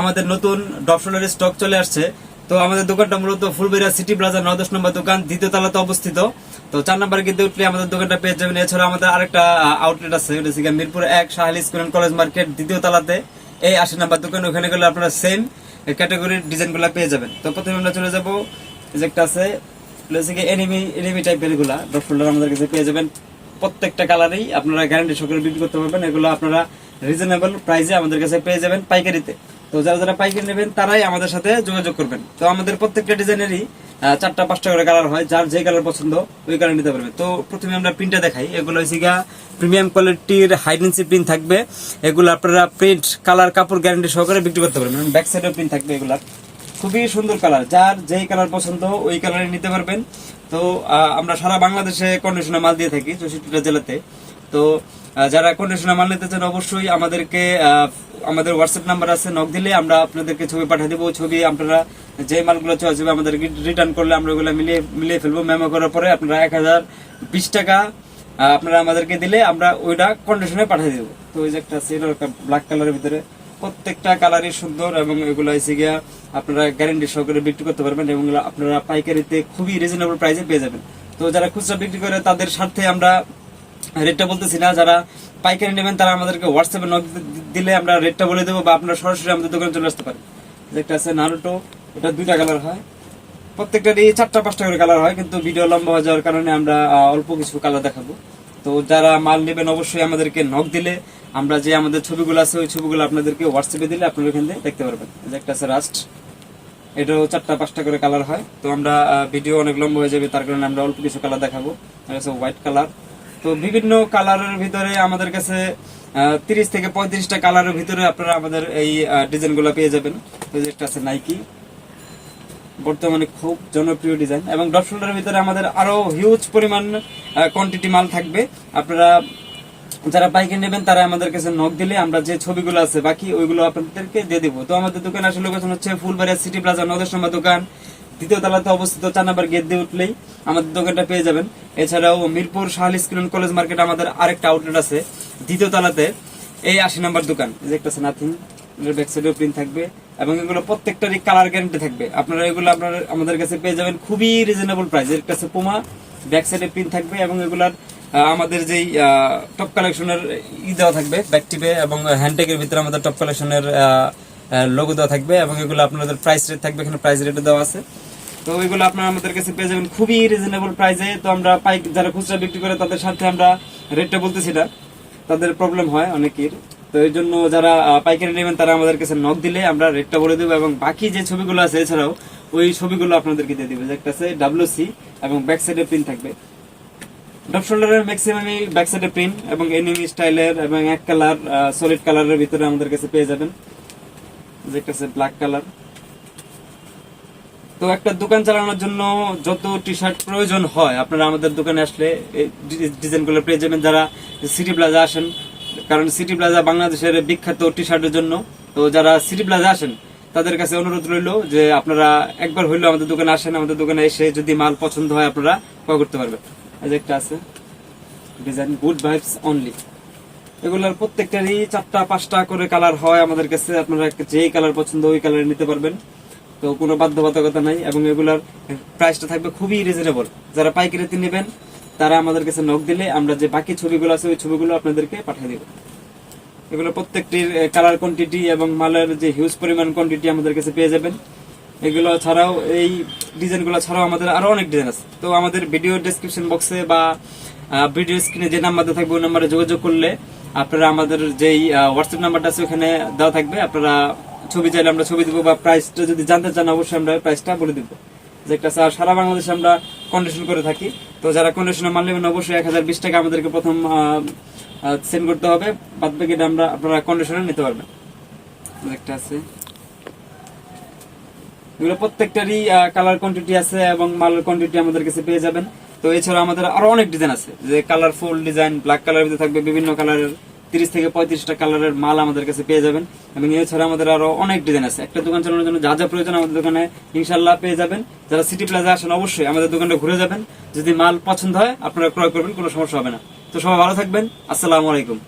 আমাদের নতুন ডপশনের স্টক চলে আসছে। তো আমাদের দোকানটা মূলত ফুলবেড়িয়া সিটি প্লাজা নয় দশ নম্বর দোকান, দ্বিতীয় তলাতে অবস্থিত। তো চার নম্বর গেটে উঠলে আমাদের দোকানটা পেয়ে যাবেন। এছাড়া আমাদের আরেকটা আউটলেট আছে মিরপুর এক, Shahali school and college market, দ্বিতীয় তলাতে। এই আশি নম্বর দোকান, ওখানে গেলে আপনারা সেম ক্যাটাগরির ডিজাইনগুলো পেয়ে যাবেন। তো প্রথমে আমরা চলে যাব যে একটা আছে এনিমি এনিমি টাইপের এগুলা। ডপশোল্ডার আমাদের কাছে পেয়ে যাবেন প্রত্যেকটা কালারেই আপনারা গ্যারান্টি সকলে বিক্রি করতে পারবেন। এগুলো আপনারা রিজনেবল প্রাইসে আমাদের কাছে পেয়ে যাবেন পাইকারিতে। তো যারা যারা পাইকারি নেবেন, তারাই আমাদের সাথে যোগাযোগ করবেন। তো আমাদের প্রত্যেকটা ডিজাইনেরই চারটা পাঁচটা করে কালার হয়, যার যে কালার পছন্দ, ওই কালার নিতে পারবে। তো প্রথমে আমরা প্রিন্টটা দেখাই। এগুলো হচ্ছে গিয়া প্রিমিয়াম কোয়ালিটির হাইডেন্সি প্রিন্ট থাকবে। এগুলো আপনারা প্রিন্ট কালার কাপড় গ্যারান্টি সহকারে বিক্রি করতে পারবেন। ব্যাক সাইডেও প্রিন্ট থাকবে এগুলার খুবই সুন্দর কালার যার যেই কালার পছন্দ, ওই কালারে নিতে পারবেন। তো আমরা সারা বাংলাদেশে কন্ডিশনার মাল দিয়ে থাকি, চৌষট্টিটা জেলাতে। তো যারা কন্ডিশনার মাল নিতে চান অবশ্যই আমাদেরকে আমাদের হোয়াটসঅ্যাপ নাম্বার আছে নক দিলে আমরা আপনাদেরকে ছবি পাঠিয়ে দেবো। ছবি আপনারা যে মালগুলো চয়েস হবে আমাদের রিটার্ন করলে আমরা ওগুলো মিলিয়ে মিলিয়ে ফেলব। মেমো করার পরে আপনারা এক হাজার বিশ টাকা আপনারা আমাদেরকে দিলে আমরা ওইটা কন্ডিশনে পাঠিয়ে দেবো। তো ওই যে একটা আছে ব্ল্যাক কালারের ভিতরে প্রত্যেকটা কালারই সুন্দর এবং এগুলো এসে গিয়া আপনারা গ্যারেন্টি সহকারে বিক্রি করতে পারবেন এবং আপনারা পাইকারিতে খুবই রিজনেবল প্রাইসে পেয়ে যাবেন। তো যারা খুচরা বিক্রি করে, তাদের স্বার্থে আমরা রেটটা বলতেছি না, যারা পাইকারি নেবেন তারা আমাদেরকে হোয়াটসঅ্যাপে নক দিলে আমরা রেটটা বলে দেবো বা আপনারা সরাসরি আমাদের দোকানে চলে আসতে পারেন। একটা আছে নারুটো এটা দুইটা কালার হয়। প্রত্যেকটা প্রত্যেকটারই চারটা, পাঁচটা করে কালার হয়, কিন্তু ভিডিও লম্বা হয়ে যাওয়ার কারণে আমরা অল্প কিছু কালার দেখাবো। তো যারা মাল নেবেন অবশ্যই আমাদেরকে নক দিলে, আমরা যে আমাদের ছবিগুলো আছে, ওই ছবিগুলো আপনাদেরকে হোয়াটসঅ্যাপে দিলে আপনারা এখান থেকে দেখতে পারবেন। একটা আছে রাস্ট এটাও চারটা, পাঁচটা করে কালার হয়। তো আমরা ভিডিও অনেক লম্বা হয়ে যাবে, তার কারণে আমরা অল্প কিছু কালার দেখাবো। হোয়াইট কালার তো বিভিন্ন কালারের ভিতরে আমাদের কাছে তিরিশ থেকে পঁয়ত্রিশটা কালারের ভিতরে আপনারা আমাদের এই ডিজাইন ডিজাইনগুলো পেয়ে যাবেন। আছে নাইকি বর্তমানে খুব জনপ্রিয় ডিজাইন এবং ডপ শোল্ডারের ভিতরে আমাদের আরও হিউজ পরিমাণ কোয়ান্টিটি মাল থাকবে। আপনারা যারা পাইকারি নেবেন, তারা আমাদের কাছে নক দিলে আমরা যে ছবিগুলো আছে বাকি, ওইগুলো আপনাদেরকে দিয়ে দেবো। তো আমাদের দোকান আসলে লোকেশন হচ্ছে ফুলবাড়িয়া সিটি প্লাজা নদের নম্বর দোকান। দ্বিতীয় তলাতে অবস্থিত চার নাম্বার গেট দিয়ে উঠলেই আমাদের দোকানটা পেয়ে যাবেন। এছাড়াও Mirpur Shahali school college market আমাদের আরেকটা আউটলেট আছে। দ্বিতীয় তলাতে এই আশি নাম্বার দোকান। যে একটা আছে নাথিং ব্যাক সাইডেও প্রিন্ট থাকবে এবং এগুলো প্রত্যেকটারই কালার গ্যারান্টি থাকবে। আপনারা এগুলো আপনারা আমাদের কাছে পেয়ে যাবেন খুবই রিজনেবল প্রাইস এর কাছে পুমা ব্যাক সাইডে প্রিন্ট থাকবে এবং এগুলার আমাদের যেই টপ কালেকশনের ই দেওয়া থাকবে ব্যাক টিপে এবং হ্যান্ডটেকের ভিতরে আমাদের টপ কালেকশনের লোগো দেওয়া থাকবে এবং এগুলো আপনাদের প্রাইস রেট থাকবে। এখানে প্রাইস রেটও দেওয়া আছে। তো ওইগুলো আপনারা আমাদের কাছে পেয়ে যাবেন খুবই রিজনেবল প্রাইসে তো আমরা পাইক যারা খুচরা বিক্রি করে, তাদের সাথে আমরা রেটটা বলতেছি না তাদের প্রবলেম হয় অনেকের। তো এই জন্য যারা পাইকারি নেবেন, তারা আমাদের কাছে নক দিলে আমরা রেটটা বলে দেবো এবং বাকি যে ছবিগুলো আছে, এছাড়াও ওই ছবিগুলো আপনাদেরকে দিয়ে দেবে। একটা আছে ডাব্লিউ সি এবং ব্যাক সাইডে প্রিন্ট থাকবে। ডপ শোল্ডারের ম্যাক্সিমামই ব্যাক সাইডে প্রিন্ট এবং এনিমি স্টাইলের এবং এক কালার সলিড কালারের ভিতরে আমাদের কাছে পেয়ে যাবেন। যে একটা আছে ব্ল্যাক কালার তো একটা দোকান চালানোর জন্য যত টি শার্ট প্রয়োজন হয়, আপনারা আমাদের দোকানে আসলে ডিজাইনগুলো পেয়ে যাবেন। যারা সিটি প্লাজা আসেন, কারণ সিটি প্লাজা বাংলাদেশের বিখ্যাত টি শার্টের জন্য, তো যারা সিটি প্লাজা আসেন, তাদের কাছে অনুরোধ রইল যে আপনারা একবার হইলেও আমাদের দোকানে আসেন, আমাদের দোকানে এসে যদি মাল পছন্দ হয়, আপনারা ক্রয় করতে পারবেন। যে একটা আছে ডিজাইন গুড ভাইবস অনলি এগুলোর প্রত্যেকটারই চারটা, পাঁচটা করে কালার হয় আমাদের কাছে। আপনারা যেই কালার পছন্দ, ওই কালার নিতে পারবেন। তো কোনো বাধ্যবাধকতা নাই এবং এগুলার প্রাইসটা থাকবে খুবই রিজনেবল যারা পাইকারিতে নেবেন, তারা আমাদের কাছে নক দিলে আমরা যে বাকি ছবিগুলো আছে, ওই ছবিগুলো আপনাদেরকে পাঠিয়ে দেব। এগুলো প্রত্যেকটির কালার কোয়ান্টিটি এবং মালের যে হিউজ পরিমাণ কোয়ান্টিটি আমাদের কাছে পেয়ে যাবেন। এগুলো ছাড়াও, এই ডিজাইনগুলো ছাড়াও আমাদের আরও অনেক ডিজাইন আছে। তো আমাদের ভিডিও ডেসক্রিপশন বক্সে বা ভিডিও স্ক্রিনে যে নাম্বারটা থাকবে, ওই নাম্বারে যোগাযোগ করলে আপনারা আমাদের যেই হোয়াটসঅ্যাপ নাম্বারটা আছে, ওখানে দেওয়া থাকবে। আপনারা ছবি চাইলে আমরা ছবি দিব বা প্রাইসটা যদি জানতে চান, অবশ্যই আমরা প্রাইসটা বলে দিব। যে একটা স্যার সারা বাংলাদেশে আমরা কন্ডিশন করে থাকি। তো যারা কন্ডিশনে মাল নেবেন, অবশ্যই এক হাজার বিশ টাকা আমাদেরকে প্রথম সেন্ড করতে হবে। বাদ বাকিটা আমরা আপনারা কন্ডিশনে নিতে পারবেন। একটা আছে। এগুলো প্রত্যেকটারই কালার কোয়ান্টিটি আছে এবং মালের কোয়ান্টিটি আমাদের কাছে পেয়ে যাবেন। তো এছাড়া আমাদের আরও অনেক ডিজাইন আছে। যে কালারফুল ডিজাইন ব্ল্যাক কালার থাকবে বিভিন্ন কালারের তিরিশ থেকে পঁয়ত্রিশটা কালারের মাল আমাদের কাছে পেয়ে যাবেন। এবং এছাড়া আমাদের আরও অনেক ডিজাইন আছে। একটা দোকান চালানোর জন্য যা যা প্রয়োজন আমাদের দোকানে ইনশাল্লাহ পেয়ে যাবেন। যারা সিটি প্লাজা আসেন অবশ্যই আমাদের দোকানটা ঘুরে যাবেন। যদি মাল পছন্দ হয়, আপনারা ক্রয় করবেন, কোনো সমস্যা হবে না। তো সবাই ভালো থাকবেন। আসসালামু আলাইকুম।